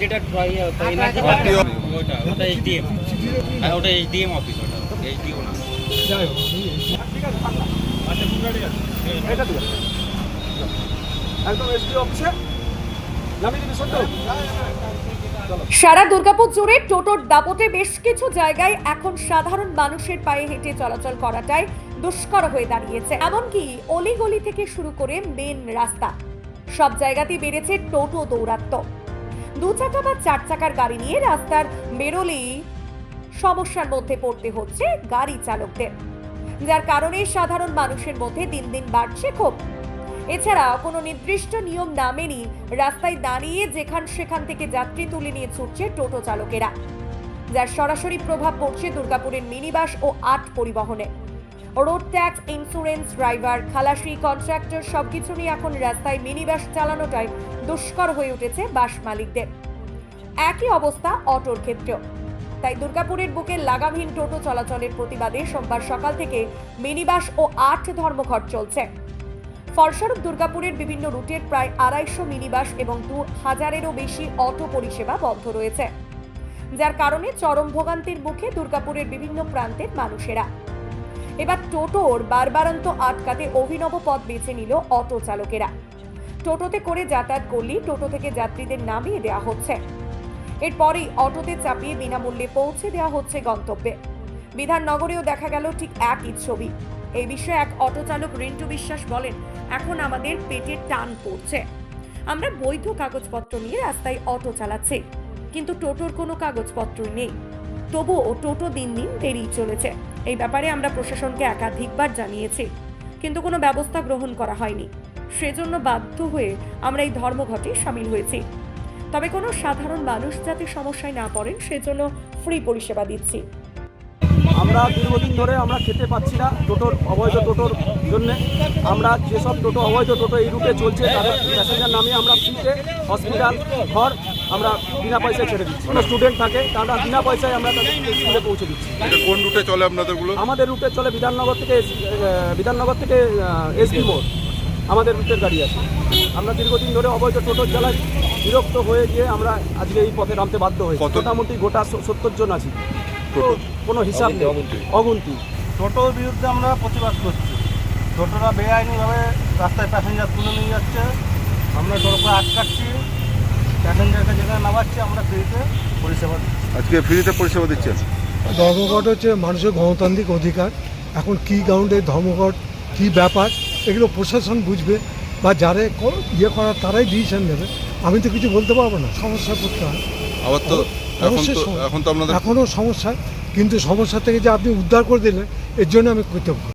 যেটা ওটা এইচডিএম ওটা এইচডিএম অফিস ওটা একদম এসডি অফিসে নামিয়ে দিবি সত্য সারা দুর্গাপুর জুড়ে টোটোর দাপটে বেশ কিছু জায়গায় এখন সাধারণ মানুষের পায়ে হেঁটে চলাচল করাটাই দুষ্কর হয়ে দাঁড়িয়েছে। এমনকি অলিগলি থেকে শুরু করে মেন রাস্তা, সব জায়গাতেই বেড়েছে টোটো দৌরাত্ম দু চাকা বা চার চাকার গাড়ি নিয়ে রাস্তার বেরোলেই সমস্যার মধ্যে পড়তে হচ্ছে গাড়ি চালকদের, যার কারণে সাধারণ মানুষের মধ্যে দিন দিন বাড়ছে ক্ষোভ। এছাড়া কোনো নির্দিষ্ট নিয়ম না মেনেই রাস্তায় দাঁড়িয়ে যেখান সেখান থেকে যাত্রী তুলে নিয়ে ছুটছে টোটো চালকেরা, যার সরাসরি প্রভাব পড়ছে দুর্গাপুরের মিনিবাস ও আট পরিবহনে। রোড ট্যাক্স, ইন্স্যুরেন্স, ড্রাইভার, খালাসি, কন্ট্রাক্টর সবকিছু নিয়ে এখন রাস্তায় মিনিবাস চালানোটাই দুষ্কর হয়ে উঠেছে বাস মালিকদের। একই অবস্থা অটোর ক্ষেত্রেও। তাই দুর্গাপুরের বুকে লাগামহীন টোটো চলাচলের প্রতিবাদে সোমবার সকাল থেকে মিনিবাস ও আট ধর্মঘট চলছে। ফলস্বরূপ দুর্গাপুরের বিভিন্ন রুটের প্রায় আড়াইশো মিনিবাস এবং দু হাজারেরও বেশি অটো পরিষেবা বন্ধ রয়েছে। যার কারণে চরম ভোগান্তির মুখে দুর্গাপুরের বিভিন্ন প্রান্তের মানুষেরা। এবার টোটোর বারবারান্ত আটকাতে অভিনব পথ বেছে নিল অটো চালকেরা। টোটোতে করে যাতায়াত করলেই টোটো থেকে যাত্রীদের নামিয়ে দেওয়া হচ্ছে। এরপরেই অটোতে চাপিয়ে বিনামূল্যে পৌঁছে দেওয়া হচ্ছে গন্তব্যে। বিধাননগরেও দেখা গেল ঠিক একই ছবি। এই বিষয়ে এক অটো চালক রিন্টু বিশ্বাস বলেন, এখন আমাদের পেটের টান পড়ছে। আমরা বৈধ কাগজপত্র নিয়ে রাস্তায় অটো চালাচ্ছি, কিন্তু টোটোর কোনো কাগজপত্রই নেই। তবুও টোটো দিন দিন দেরিই চলেছে। এই ব্যাপারে আমরা প্রশাসনকে একাধিকবার জানিয়েছি, কিন্তু কোনো ব্যবস্থা গ্রহণ করা হয়নি। সেজন্য বাধ্য হয়ে আমরা এই ধর্মঘটে সামিল হয়েছি। তবে কোনো সাধারণ মানুষ যাতে সমস্যায় না পড়েন, সেজন্য ফ্রি পরিষেবা দিচ্ছি। আমরা দীর্ঘদিন ধরে আমরা খেতে পাচ্ছি না টোটোর অবৈধ টোটোর জন্য। আমরা যেসব টোটো অবৈধ টোটো এই রুটে চলছে তাদের প্যাসেঞ্জার নামে আমরা ফ্রিতে হসপিটাল ঘর আমরা বিনা পয়সায় ছেড়ে দিচ্ছি। কোনো স্টুডেন্ট থাকে তারা বিনা পয়সায় আমরা তাদের স্কুলে পৌঁছে দিচ্ছি। কোন রুটে চলে আপনাদেরগুলো? আমাদের রুটে চলে বিধাননগর থেকে বিধাননগর থেকে এসপি মোড়। আমাদের রুটের গাড়ি আছে। আমরা দীর্ঘদিন ধরে অবৈধ টোটো চালাই বিরক্ত হয়ে গিয়ে আমরা আজকে এই পথে নামতে বাধ্য হয়েছি। মোটামুটি গোটা সত্তর জন আছি। কোনো হিসাব নেই। অগুন্তি। টোটোর বিরুদ্ধে আমরা প্রতিবাদ করছি। টোটোরা বেআইনিভাবে রাস্তায় প্যাসেঞ্জার তুলে নিয়ে যাচ্ছে। আমরা টোটোকে আটকাচ্ছি। প্যাসেঞ্জারকে যেখানে নামাচ্ছি আমরা ফ্রিতে পরিষেবা আজকে ফ্রিতে পরিষেবা দিচ্ছেন? ধর্মঘট হচ্ছে মানুষের গণতান্ত্রিক অধিকার। এখন কি গ্রাউন্ডে ধর্মঘট কি ব্যাপার এগুলো প্রশাসন বুঝবে বা যারা ইয়ে করার তারাই ডিসিশন নেবে। আমি তো কিছু বলতে পারব না। সমস্যায় পড়তে হয়। আবার তো এখন তো সম- এখন তো আপনাদের এখনও সমস্যা কিন্তু সমস্যা থেকে যে আপনি উদ্ধার করে দিলেন এর জন্য আমি কৃতজ্ঞ।